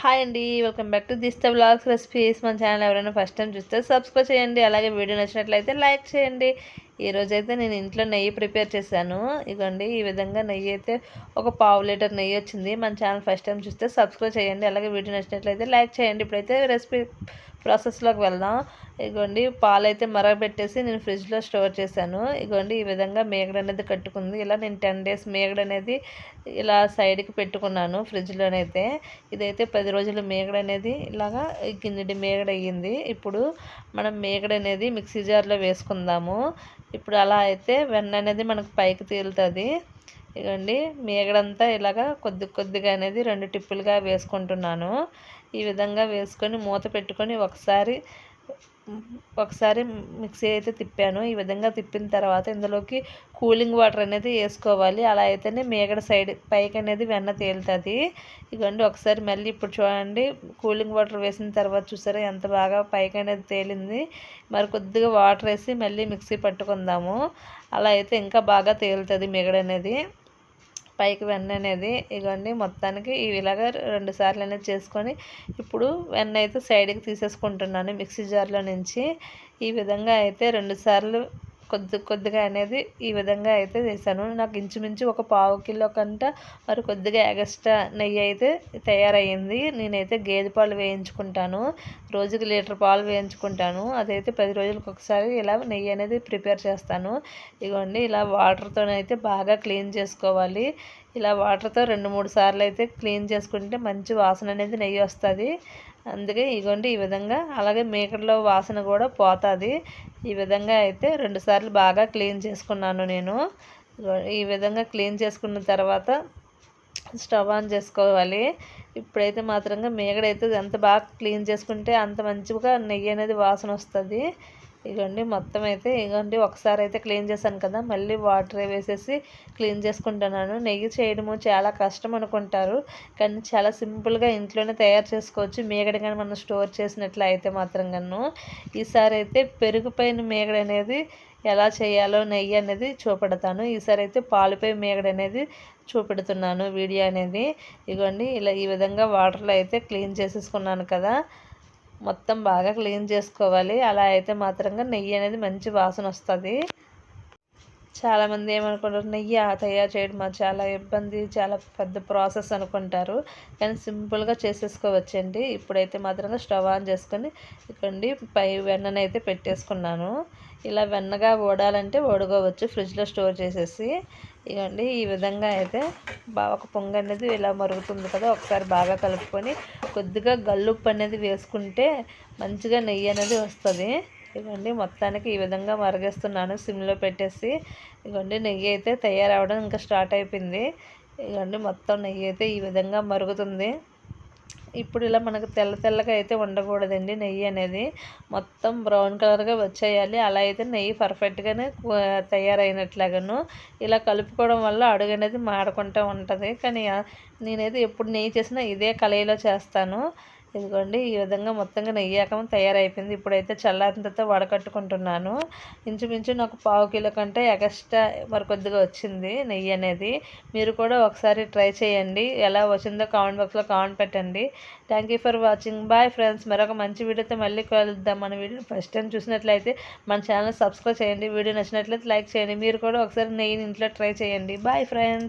Hi అండి welcome back to దిస్త blogs recipes మన ఛానల్ ఎవరైనా ఫస్ట్ టైం చూస్తే సబ్స్క్రైబ్ చేయండి. అలాగే వీడియో నచ్చినట్లయితే లైక్ చేయండి. ఈరోజైతే నేను ఇంట్లో నెయ్యి ప్రిపేర్ చేశాను. ఇదిగోండి ఈ విధంగా నెయ్యి అయితే ఒక పావు లీటర్ నెయ్యి వచ్చింది. మన ఛానల్ ఫస్ట్ టైం చూస్తే సబ్స్క్రైబ్ చేయండి. అలాగే వీడియో నచ్చినట్లయితే లైక్ చేయండి. ఇప్పుడైతే రెసిపీ ప్రాసెస్లోకి వెళ్దాం. ఇగోండి పాలు అయితే మరగబెట్టేసి నేను ఫ్రిడ్జ్లో స్టోర్ చేశాను. ఇగోండి ఈ విధంగా మేగడ అనేది కట్టుకుంది. ఇలా నేను టెన్ డేస్ మేగడ అనేది ఇలా సైడ్కి పెట్టుకున్నాను ఫ్రిడ్జ్లోనైతే ఇదైతే పది రోజులు మేగడ అనేది ఇలాగా గిన్నెడి మేగడ అయ్యింది. ఇప్పుడు మనం మేగడ అనేది మిక్సీ జార్లో వేసుకుందాము. ఇప్పుడు అలా అయితే వెన్న అనేది మనకు పైకి తేలుతుంది. ఇదండి మీగడంతా ఇలాగా కొద్ది కొద్దిగా అనేది రెండు టిప్పులుగా వేసుకుంటున్నాను. ఈ విధంగా వేసుకొని మూత పెట్టుకొని ఒకసారి ఒకసారి మిక్సీ అయితే తిప్పాను. ఈ విధంగా తిప్పిన తర్వాత ఇందులోకి కూలింగ్ వాటర్ అనేది వేసుకోవాలి. అలా అయితేనే మేగడ సైడ్ పైకి అనేది వెన్న తేలుతుంది. ఇదిగోండి ఒకసారి మళ్ళీ ఇప్పుడు చూడండి. కూలింగ్ వాటర్ వేసిన తర్వాత చూసారా ఎంత బాగా పైకి అనేది తేలింది. మరి కొద్దిగా వాటర్ వేసి మళ్ళీ మిక్సీ పట్టుకుందాము. అలా అయితే ఇంకా బాగా తేలుతుంది మేగడ అనేది. పైకి వెన్న అనేది ఇవన్నీ మొత్తానికి ఇలాగా రెండు సార్లు అనేది చేసుకొని ఇప్పుడు వెన్న అయితే సైడ్కి తీసేసుకుంటున్నాను మిక్సీ జార్లో నుంచి. ఈ విధంగా అయితే రెండు సార్లు కొద్ది కొద్దిగా అనేది ఈ విధంగా అయితే చేశాను. నాకు ఇంచుమించు ఒక పావు కిలో కంట మరి కొద్దిగా ఎగస్ట్రా నెయ్యి అయితే తయారయ్యింది. నేనైతే గేదె పాలు వేయించుకుంటాను. రోజుకి లీటర్ పాలు వేయించుకుంటాను. అదైతే పది రోజులకు ఒకసారి ఇలా నెయ్యి అనేది ప్రిపేర్ చేస్తాను. ఇదిగోండి ఇలా వాటర్తోనైతే బాగా క్లీన్ చేసుకోవాలి. ఇలా వాటర్తో రెండు మూడు సార్లు అయితే క్లీన్ చేసుకుంటే మంచి వాసన అనేది నెయ్యి వస్తుంది. అందుకే ఇగోండి ఈ విధంగా. అలాగే మేకడలో వాసన కూడా పోతుంది. ఈ విధంగా అయితే రెండుసార్లు బాగా క్లీన్ చేసుకున్నాను నేను. ఈ విధంగా క్లీన్ చేసుకున్న తర్వాత స్టవ్ ఆన్ చేసుకోవాలి. ఇప్పుడైతే మాత్రంగా మేగడైతే ఎంత బాగా క్లీన్ చేసుకుంటే అంత మంచిగా నెయ్యి అనేది వాసన వస్తుంది. ఇగండి మొత్తం అయితే ఇగోండి ఒకసారి అయితే క్లీన్ చేశాను కదా మళ్ళీ వాటర్ వేసేసి క్లీన్ చేసుకుంటున్నాను. నెయ్యి చేయడము చాలా కష్టం అనుకుంటారు కానీ చాలా సింపుల్గా ఇంట్లోనే తయారు చేసుకోవచ్చు. మేగడ కానీ మనం స్టోర్ చేసినట్లు అయితే మాత్రం కన్ను ఈసారి అయితే పెరుగుపైన మేగడ అనేది ఎలా చేయాలో నెయ్యి అనేది చూపెడతాను. ఈసారి అయితే పాలుపై మేగడ అనేది చూపెడుతున్నాను వీడియో అనేది. ఇగోండి ఇలా ఈ విధంగా వాటర్లో అయితే క్లీన్ చేసేసుకున్నాను కదా. మొత్తం బాగా క్లీన్ చేసుకోవాలి. అలా అయితే మాత్రంగా నెయ్యి అనేది మంచి వాసన వస్తుంది. చాలామంది ఏమనుకుంటారు నెయ్యి తయారు చేయడం చాలా ఇబ్బంది చాలా పెద్ద ప్రాసెస్ అనుకుంటారు. కానీ సింపుల్గా చేసేసుకోవచ్చండి. ఇప్పుడైతే మాత్రంగా స్టవ్ ఆన్ చేసుకొని ఇక్కడి పై వెన్ననైతే పెట్టేసుకున్నాను. ఇలా వెన్నగా ఓడాలంటే ఓడుకోవచ్చు ఫ్రిడ్జ్లో స్టోర్ చేసేసి. ఇవ్వండి ఈ విధంగా అయితే బాగా ఒక పొంగ అనేది ఇలా మరుగుతుంది కదా ఒకసారి బాగా కలుపుకొని కొద్దిగా గల్లుప్పు అనేది వేసుకుంటే మంచిగా నెయ్యి అనేది వస్తుంది. ఇవ్వండి. మొత్తానికి ఈ విధంగా మరిగేస్తున్నాను సిమ్లో పెట్టేసి. ఇవ్వండి నెయ్యి అయితే తయారవడం ఇంకా స్టార్ట్ అయిపోయింది. ఇవ్వండి మొత్తం నెయ్యి అయితే ఈ విధంగా మరుగుతుంది. ఇప్పుడు ఇలా మనకు తెల్ల తెల్లగా అయితే ఉండకూడదండి నెయ్యి అనేది. మొత్తం బ్రౌన్ కలర్గా వచ్చేయాలి. అలా అయితే నెయ్యి పర్ఫెక్ట్గానే తయారైనట్లాగాను. ఇలా కలుపుకోవడం వల్ల అడుగు అనేది మాడకుండా ఉంటుంది. కానీ నేనైతే ఎప్పుడు నెయ్యి చేసినా ఇదే కలయిలో చేస్తాను. ఇదిగోండి ఈ విధంగా మొత్తంగా నెయ్యాకం తయారైపోయింది. ఇప్పుడైతే చల్లారంతతో వడకట్టుకుంటున్నాను. ఇంచుమించు నాకు పావు కిలో కంటే ఎక్స్ట్రా మరి కొద్దిగా వచ్చింది నెయ్యి అనేది. మీరు కూడా ఒకసారి ట్రై చేయండి. ఎలా వచ్చిందో కామెంట్ బాక్స్లో కామెంట్ పెట్టండి. Thank you for watching bye friends మరొక మంచి వీడియోతో మళ్ళీ కలుద్దాం. మన వీడియో ఫస్ట్ టైం చూసినట్లయితే మన ఛానల్ సబ్స్క్రైబ్ చేయండి. వీడియో నచ్చినట్లయితే లైక్ చేయండి. మీరు కూడా ఒకసారి నెయ్యిని ఇంట్లో ట్రై చేయండి. Bye friends